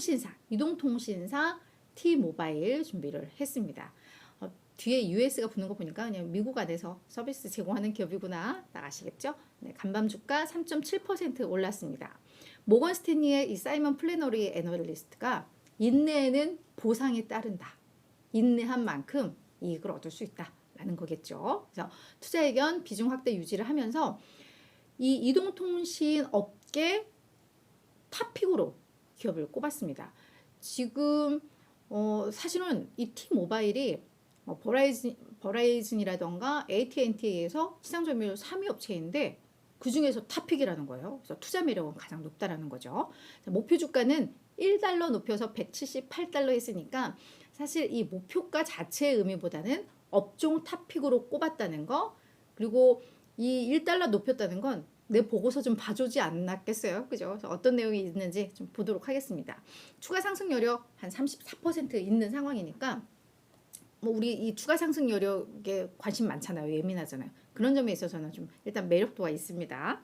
통신사, 이동통신사 T-모바일 준비를 했습니다. 어, 뒤에 US가 붙는 거 보니까 그냥 미국 안에서 서비스 제공하는 기업이구나 딱 아시겠죠? 네, 간밤 주가 3.7% 올랐습니다. 모건 스탠리의 이 사이먼 플래너리 애널리스트가 인내에는 보상이 따른다. 인내한 만큼 이익을 얻을 수 있다라는 거겠죠. 그래서 투자 의견 비중 확대 유지를 하면서 이 이동통신 업계 탑픽으로 기업을 꼽았습니다. 지금 어, 사실은 이 T-모바일이 어, 버라이즌, 버라이즌이라던가 AT&T에서 시장 점유율 3위 업체인데 그 중에서 탑픽이라는 거예요. 그래서 투자 매력은 가장 높다라는 거죠. 자, 목표 주가는 1달러 높여서 178달러 했으니까 사실 이 목표가 자체의 의미보다는 업종 탑픽으로 꼽았다는 거 그리고 이 1달러 높였다는 건 내 보고서 좀 봐주지 않았겠어요. 그죠? 어떤 내용이 있는지 좀 보도록 하겠습니다. 추가 상승 여력 한 34% 있는 상황이니까 뭐 우리 이 추가 상승 여력에 관심 많잖아요. 예민하잖아요. 그런 점에 있어서는 좀 일단 매력도가 있습니다.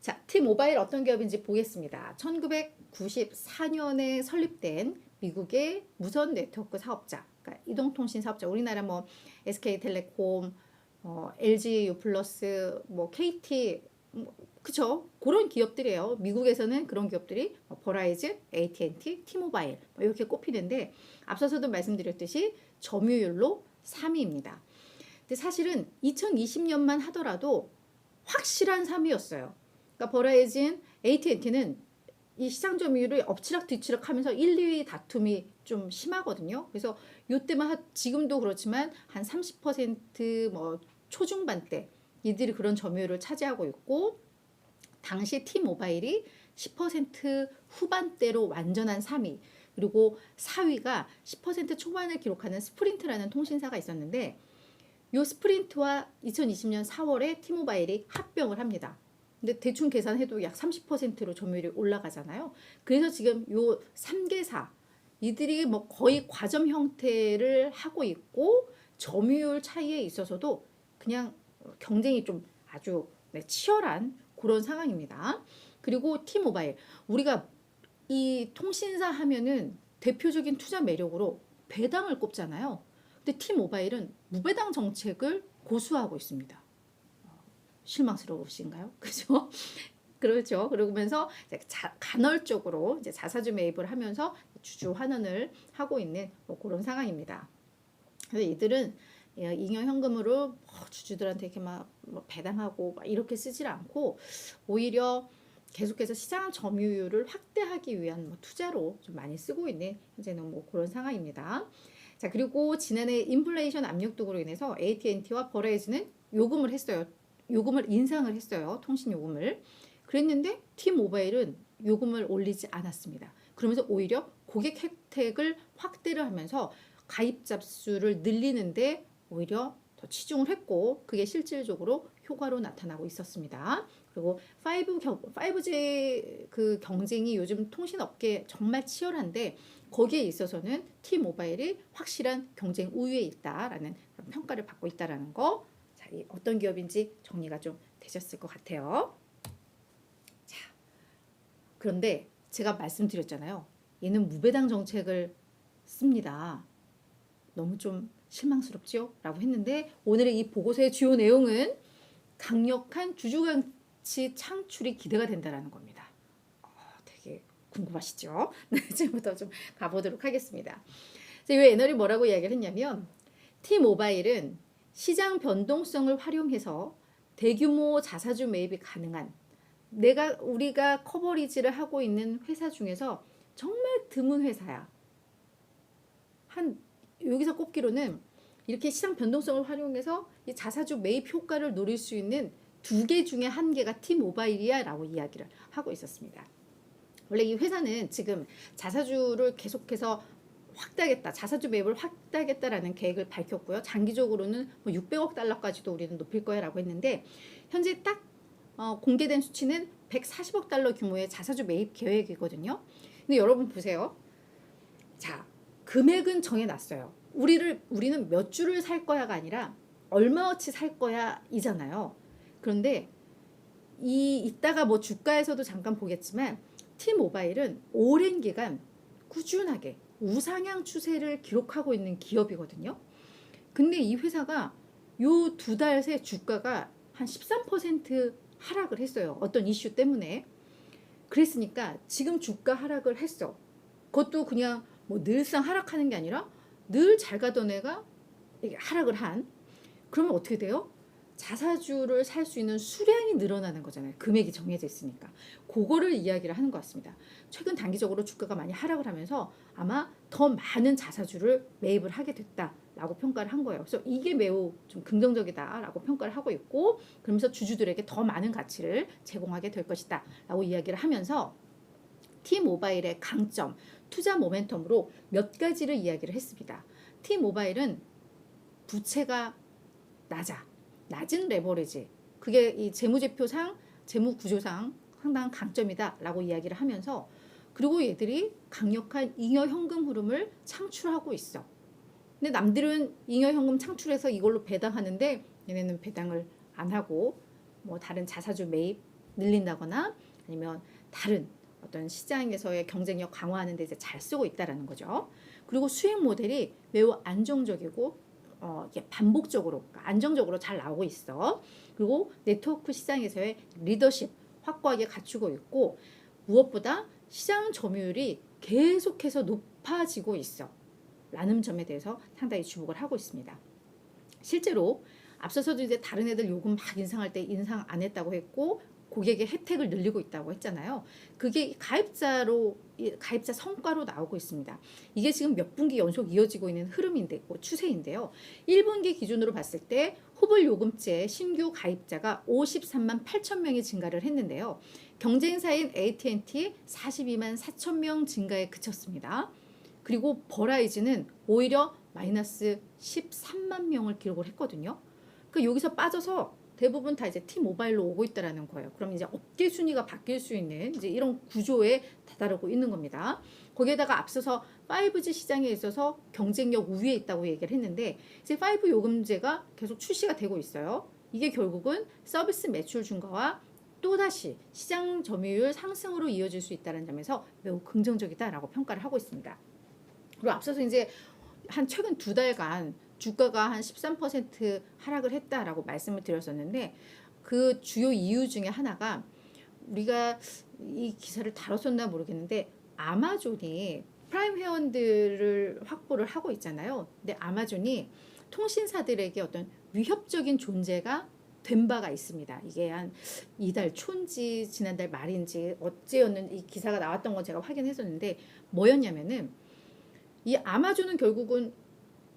자, T-모바일 어떤 기업인지 보겠습니다. 1994년에 설립된 미국의 무선 네트워크 사업자, 그러니까 이동통신 사업자. 우리나라 뭐 SK텔레콤, 어, LG U+, 뭐 KT 뭐, 그쵸 그런 기업들이에요. 미국에서는 그런 기업들이 뭐 버라이즌, AT&T, T-모바일 뭐 이렇게 꼽히는데 앞서서도 말씀드렸듯이 점유율로 3위입니다. 근데 사실은 2020년만 하더라도 확실한 3위였어요. 그러니까 버라이즌, AT&T는 이 시장 점유율을 엎치락 뒤치락 하면서 1, 2위 다툼이 좀 심하거든요. 그래서 요때만 하- 지금도 그렇지만 한 30%뭐 초중반대 이들이 그런 점유율을 차지하고 있고 당시 T-모바일이 10% 후반대로 완전한 3위 그리고 4위가 10% 초반을 기록하는 스프린트라는 통신사가 있었는데 요 스프린트와 2020년 4월에 T-모바일이 합병을 합니다. 근데 대충 계산해도 약 30%로 점유율이 올라가잖아요. 그래서 지금 요 3개사 이들이 뭐 거의 과점 형태를 하고 있고 점유율 차이에 있어서도 그냥 경쟁이 좀 아주 네, 치열한 그런 상황입니다. 그리고 T-모바일 우리가 이 통신사 하면은 대표적인 투자 매력으로 배당을 꼽잖아요. 근데 T-모바일은 무배당 정책을 고수하고 있습니다. 어, 실망스러우신가요? 그죠? 그렇죠. 그러면서 자, 간헐적으로 이제 자사주 매입을 하면서 주주 환원을 하고 있는 뭐 그런 상황입니다. 그래서 이들은 예, 잉여 현금으로 뭐 주주들한테 이렇게 막뭐 배당하고 막 이렇게 쓰질 않고 오히려 계속해서 시장 점유율을 확대하기 위한 뭐 투자로 좀 많이 쓰고 있는 현재는 뭐 그런 상황입니다. 자 그리고 지난해 인플레이션 압력 등으로 인해서 AT&T와 버레이즈는 요금을 했어요. 요금을 인상을 했어요. 통신 요금을. 그랬는데 T-모바일은 요금을 올리지 않았습니다. 그러면서 오히려 고객 혜택을 확대를 하면서 가입자 수를 늘리는데 오히려 더 치중을 했고 그게 실질적으로 효과로 나타나고 있었습니다. 그리고 5 경, 5G 그 경쟁이 요즘 통신업계 정말 치열한데 거기에 있어서는 T-모바일이 확실한 경쟁 우위에 있다라는 평가를 받고 있다라는 거. 어떤 기업인지 정리가 좀 되셨을 것 같아요. 자, 그런데 제가 말씀드렸잖아요. 얘는 무배당 정책을 씁니다. 너무 좀 실망스럽죠? 라고 했는데 오늘의 이 보고서의 주요 내용은 강력한 주주가치 창출이 기대가 된다라는 겁니다. 어, 되게 궁금하시죠? 네, 지금부터 좀 가보도록 하겠습니다. 이 애널이 뭐라고 이야기를 했냐면 T-모바일은 시장 변동성을 활용해서 대규모 자사주 매입이 가능한 내가 우리가 커버리지를 하고 있는 회사 중에서 정말 드문 회사야. 한 여기서 꼽기로는 이렇게 시장 변동성을 활용해서 이 자사주 매입 효과를 노릴 수 있는 두 개 중에 한 개가 T-모바일이야 라고 이야기를 하고 있었습니다. 원래 이 회사는 지금 자사주를 계속해서 확대하겠다, 자사주 매입을 확대하겠다라는 계획을 밝혔고요. 장기적으로는 뭐 600억 달러까지도 우리는 높일 거야라고 했는데 현재 딱 어, 공개된 수치는 140억 달러 규모의 자사주 매입 계획이거든요. 근데 여러분 보세요. 자, 금액은 정해놨어요. 우리를 우리는 몇 주를 살 거야가 아니라 얼마어치 살 거야이잖아요. 그런데 이 이따가 뭐 주가에서도 잠깐 보겠지만 T-모바일은 오랜 기간 꾸준하게 우상향 추세를 기록하고 있는 기업이거든요. 근데 이 회사가 요 두 달 새 주가가 한 13% 하락을 했어요. 어떤 이슈 때문에. 그랬으니까 지금 주가 하락을 했어. 그것도 그냥 뭐 늘상 하락하는 게 아니라 늘 잘 가던 애가 하락을 한. 그러면 어떻게 돼요? 자사주를 살 수 있는 수량이 늘어나는 거잖아요. 금액이 정해져 있으니까. 그거를 이야기를 하는 것 같습니다. 최근 단기적으로 주가가 많이 하락을 하면서 아마 더 많은 자사주를 매입을 하게 됐다라고 평가를 한 거예요. 그래서 이게 매우 좀 긍정적이다라고 평가를 하고 있고 그러면서 주주들에게 더 많은 가치를 제공하게 될 것이다라고 이야기를 하면서 T모바일의 강점, 투자 모멘텀으로 몇 가지를 이야기를 했습니다. T모바일은 부채가 낮아. 낮은 레버리지. 그게 이 재무제표상, 재무구조상 상당한 강점이다라고 이야기를 하면서 그리고 얘들이 강력한 잉여 현금 흐름을 창출하고 있어. 근데 남들은 잉여 현금 창출해서 이걸로 배당하는데 얘네는 배당을 안 하고 뭐 다른 자사주 매입 늘린다거나 아니면 다른 어떤 시장에서의 경쟁력 강화하는 데 이제 잘 쓰고 있다라는 거죠. 그리고 수익 모델이 매우 안정적이고 어, 이게 반복적으로 그러니까 안정적으로 잘 나오고 있어. 그리고 네트워크 시장에서의 리더십 확고하게 갖추고 있고 무엇보다 시장 점유율이 계속해서 높아지고 있어. 라는 점에 대해서 상당히 주목을 하고 있습니다. 실제로 앞서서도 이제 다른 애들 요금 막 인상할 때 인상 안 했다고 했고 고객의 혜택을 늘리고 있다고 했잖아요. 그게 가입자로 가입자 성과로 나오고 있습니다. 이게 지금 몇 분기 연속 이어지고 있는 흐름인데 뭐 추세인데요. 1분기 기준으로 봤을 때 후불 요금제 신규 가입자가 53만 8천 명이 증가를 했는데요. 경쟁사인 AT&T 42만 4천 명 증가에 그쳤습니다. 그리고 버라이즈는 오히려 마이너스 13만 명을 기록을 했거든요. 그 여기서 빠져서 대부분 다 이제 T모바일로 오고 있다라는 거예요. 그럼 이제 업계 순위가 바뀔 수 있는 이제 이런 구조에 다다르고 있는 겁니다. 거기에다가 앞서서 5G 시장에 있어서 경쟁력 우위에 있다고 얘기를 했는데 이제 5 요금제가 계속 출시가 되고 있어요. 이게 결국은 서비스 매출 증가와 또다시 시장 점유율 상승으로 이어질 수 있다는 점에서 매우 긍정적이다라고 평가를 하고 있습니다. 그리고 앞서서 이제 한 최근 두 달간 주가가 한 13% 하락을 했다라고 말씀을 드렸었는데 그 주요 이유 중에 하나가 우리가 이 기사를 다뤘었나 모르겠는데 아마존이 프라임 회원들을 확보를 하고 있잖아요. 근데 아마존이 통신사들에게 어떤 위협적인 존재가 된 바가 있습니다. 이게 한 이달 초인지 지난달 말인지 어째였는 이 기사가 나왔던 거 제가 확인했었는데 뭐였냐면은 이 아마존은 결국은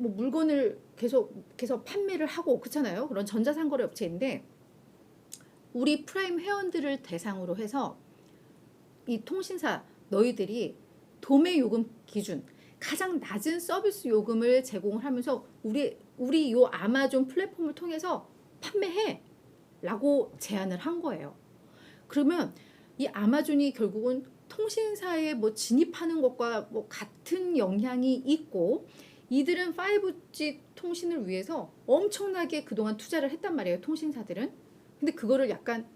뭐 물건을 계속 계속 판매를 하고 그렇잖아요. 그런 전자상거래 업체인데 우리 프라임 회원들을 대상으로 해서 이 통신사 너희들이 도매 요금 기준 가장 낮은 서비스 요금을 제공을 하면서 우리 우리 요 아마존 플랫폼을 통해서 판매해라고 제안을 한 거예요. 그러면 이 아마존이 결국은 통신사에 뭐 진입하는 것과 뭐 같은 영향이 있고 이들은 5G 통신을 위해서 엄청나게 그동안 투자를 했단 말이에요. 통신사들은. 근데 그거를 약간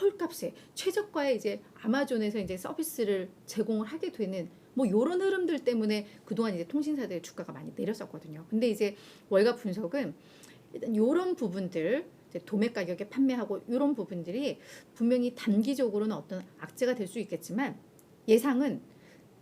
헐값에 최저가에 이제 아마존에서 이제 서비스를 제공을 하게 되는 뭐 요런 흐름들 때문에 그동안 이제 통신사들의 주가가 많이 내렸었거든요. 근데 이제 월가 분석은 일단 요런 부분들 도매 가격에 판매하고 이런 부분들이 분명히 단기적으로는 어떤 악재가 될 수 있겠지만 예상은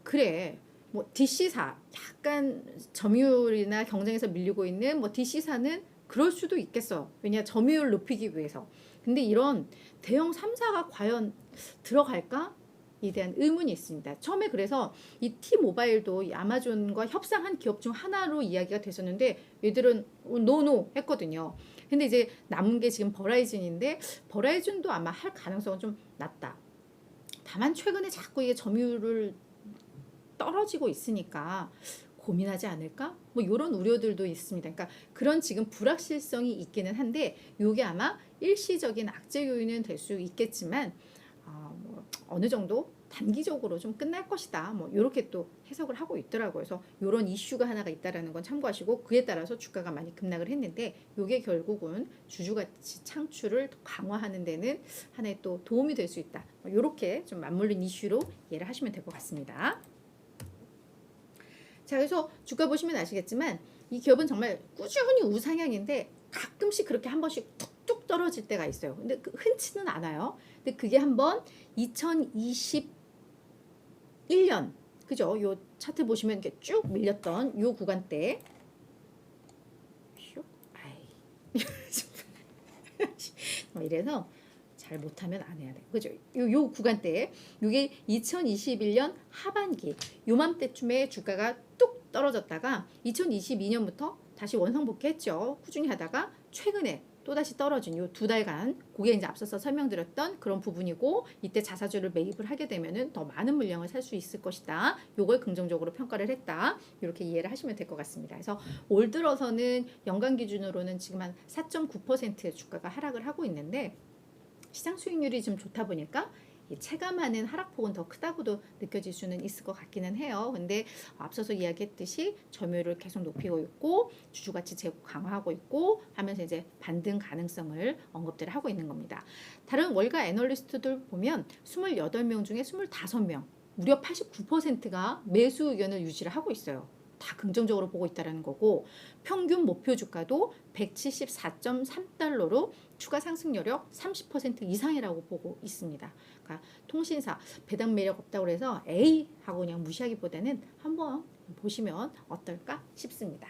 그래 뭐 DC사 약간 점유율이나 경쟁에서 밀리고 있는 뭐 DC사는 그럴 수도 있겠어. 왜냐 점유율 높이기 위해서. 근데 이런 대형 3사가 과연 들어갈까? 에 대한 의문이 있습니다. 처음에 그래서 이 T모바일도 이 아마존과 협상한 기업 중 하나로 이야기가 됐었는데 얘들은 노노 했거든요. 근데 이제 남은 게 지금 버라이즌인데 버라이즌도 아마 할 가능성은 좀 낮다. 다만 최근에 자꾸 이게 점유율을 떨어지고 있으니까 고민하지 않을까? 뭐 이런 우려들도 있습니다. 그러니까 그런 지금 불확실성이 있기는 한데 이게 아마 일시적인 악재 요인은 될 수 있겠지만 어, 뭐 어느 정도 단기적으로 좀 끝날 것이다. 뭐 이렇게 또 해석을 하고 있더라고요. 그래서 이런 이슈가 하나가 있다라는 건 참고하시고 그에 따라서 주가가 많이 급락을 했는데 이게 결국은 주주가치 창출을 강화하는 데는 하나의 또 도움이 될 수 있다. 뭐 이렇게 좀 맞물린 이슈로 이해를 하시면 될 것 같습니다. 자, 그래서 주가 보시면 아시겠지만 이 기업은 정말 꾸준히 우상향인데 가끔씩 그렇게 한 번씩 툭툭 떨어질 때가 있어요. 근데 그 흔치는 않아요. 근데 그게 한번 2021년 그죠? 요 차트 보시면 이렇게 쭉 밀렸던 요 구간 때 이래서 잘 못하면 안 해야 돼. 그죠? 요, 요 구간 때 요게 2021년 하반기 요맘때쯤에 주가가 뚝 떨어졌다가 2022년부터 다시 원상복귀했죠. 꾸준히 하다가 최근에 또 다시 떨어진 요 두 달간 그게 이제 앞서서 설명드렸던 그런 부분이고 이때 자사주를 매입을 하게 되면은 더 많은 물량을 살 수 있을 것이다. 요걸 긍정적으로 평가를 했다. 이렇게 이해를 하시면 될 것 같습니다. 그래서 올 들어서는 연간 기준으로는 지금 한 4.9%의 주가가 하락을 하고 있는데 시장 수익률이 좀 좋다 보니까 이 체감하는 하락폭은 더 크다고도 느껴질 수는 있을 것 같기는 해요. 근데 앞서서 이야기했듯이 점유율을 계속 높이고 있고 주주 가치 제고 강화하고 있고 하면서 이제 반등 가능성을 언급들을 하고 있는 겁니다. 다른 월가 애널리스트들 보면 28명 중에 25명, 무려 89%가 매수 의견을 유지를 하고 있어요. 다 긍정적으로 보고 있다는 거고 평균 목표 주가도 174.3달러로 추가 상승 여력 30% 이상이라고 보고 있습니다. 그러니까 통신사 배당 매력 없다고 해서 A 하고 그냥 무시하기보다는 한번 보시면 어떨까 싶습니다.